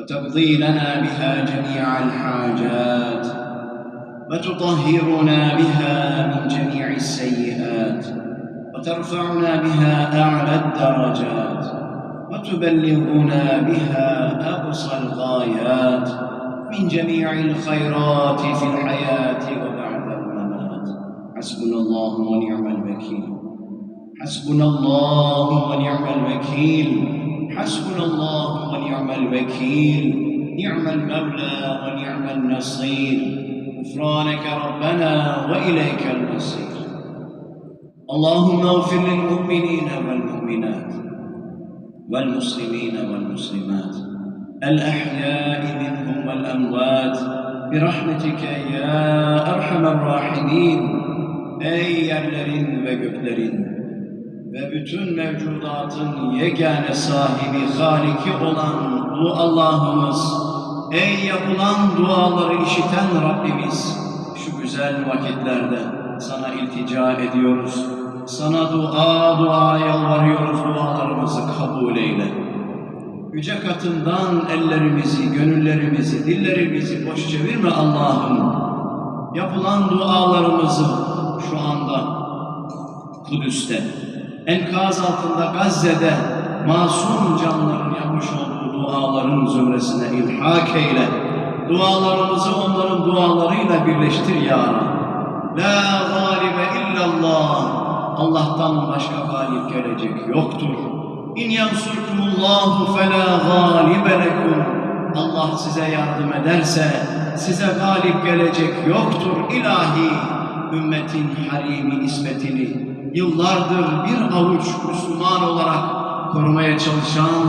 وتقضي لنا بها جميع الحاجات وتطهرنا بها من جميع السيئات وترفعنا بها أعلى الدرجات وتبلغنا بها أقصى الغايات من جميع الخيرات في الحياة وبعد الممات. حسبنا الله ونعم الوكيل. حسبنا الله ونعم الوكيل. حسبنا الله ونعم الوكيل نعم المولى ونعم النصير. غفرانك ربنا وإليك المصير. اللهم اغفر للمؤمنين والمؤمنات والمسلمين والمسلمات الأحياء منهم والأموات. برحمتك يا أرحم الراحمين. Ey yerlerin ve ve bütün mevcudatın yegane sahibi, haliki olan bu Allah'ımız, ey yapılan duaları işiten Rabbimiz, şu güzel vakitlerde sana iltica ediyoruz. Sana dua dua yalvarıyoruz, dualarımızı kabul eyle. Yüce katından ellerimizi, gönüllerimizi, dillerimizi boş çevirme Allah'ım. Yapılan dualarımızı şu anda Kudüs'te, enkaz altında Gazze'de masum canların yapmış olduğu duaların zümresine ilhak eyle. Dualarımızı onların dualarıyla birleştir ya. La galibe illallah. Allah'tan başka galip gelecek yoktur. İn yansurkumullahu fela galibe lekum. Allah size yardım ederse size galip gelecek yoktur ilahi. Ümmetin harimi ismetini yıllardır bir avuç Müslüman olarak korumaya çalışan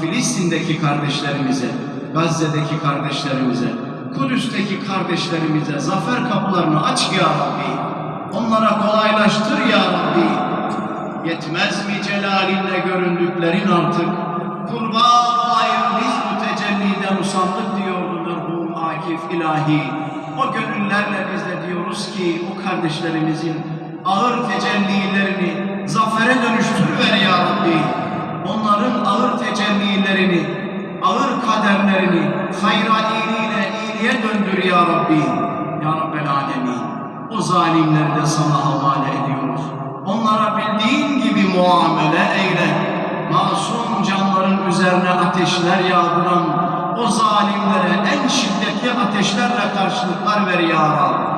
Filistin'deki kardeşlerimize, Gazze'deki kardeşlerimize, Kudüs'teki kardeşlerimize zafer kapılarını aç ya Rabbi. Onlara kolaylaştır ya Rabbi. Yetmez mi celalinle göründüklerin artık? Kurban olayım biz bu tecellide musallık diyordu merhum Akif ilahi. O gönüllerle biz de diyoruz ki o kardeşlerimizin ağır tecellilerini zafere dönüştürüver ya Rabbi. Onların ağır tecellilerini, ağır kaderlerini hayra iyiliğine iyiliğe döndür ya Rabbi. Ya Rabbel Alemin. O zalimleri de sana havale ediyoruz. Onlara bildiğin gibi muamele eyle. Masum canların üzerine ateşler yağdıran o zalimlere en şiddetli ateşlerle karşılıklar ver ya Rabbi.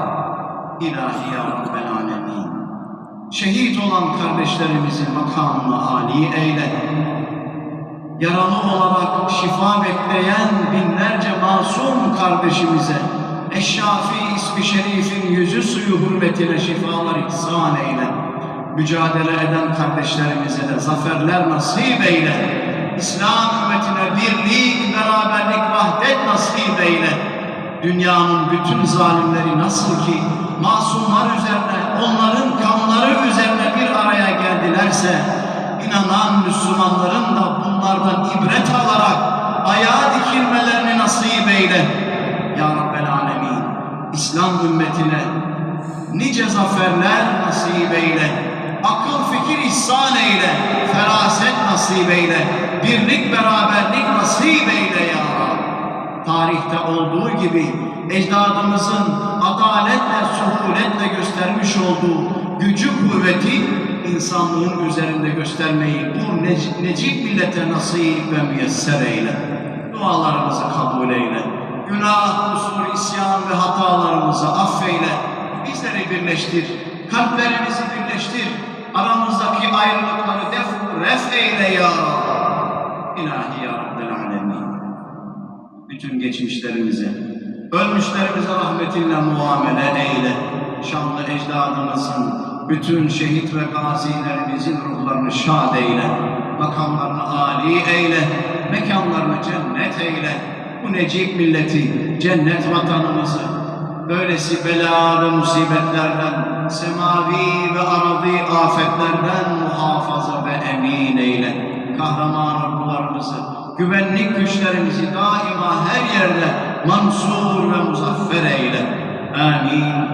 İlahi ya Rabbel Alemin. Şehit olan kardeşlerimizin makamını âli eyle. Yaralı olarak şifa bekleyen binlerce masum kardeşimize Eşşafi ismi şerifin yüzü suyu hürmetine şifalar ihsan eyle. Mücadele eden kardeşlerimize de zaferler nasip eyle. İslam ümmetine birlik, beraberlik, vahdet nasip eyle. Dünyanın bütün zalimleri nasıl ki masumlar üzerine, onların kanları üzerine bir araya geldilerse, inanan Müslümanların da bunlardan ibret alarak ayağa dikilmelerini nasip eyle. Ya Rabbel Alemin, İslam ümmetine nice zaferler nasip eyle. Akıl fikir ihsan eyle, feraset nasip eyle, birlik beraberlik nasip eyle ya Rabbi. Tarihte olduğu gibi ecdadımızın adaletle, suhuletle göstermiş olduğu gücü, kuvveti insanlığın üzerinde göstermeyi bu nec- necip millete nasip ve müyesser eyle. Dualarımızı kabul eyle. Günah, kusur, isyan ve hatalarımızı affeyle. Bizleri birleştir. Kalplerimizi birleştir. Aramızdaki ayrılıkları def, ref eyle ya Rabbi. İlahi ya Rabbel Alemin. Bütün geçmişlerimize, ölmüşlerimize rahmetinle muamele eyle. Şanlı ecdadımızın, bütün şehit ve gazilerimizin ruhlarını şad eyle. Makamlarını âli eyle. Mekanlarını cennet eyle. Bu necip milleti, cennet vatanımızı, böylesi bela ve musibetlerden, semavi ve arabi afetlerden muhafaza ve emin eyle. Kahraman ordularımızı, güvenlik güçlerimizi daima her yerde mansur ve muzaffer eyle. Amin.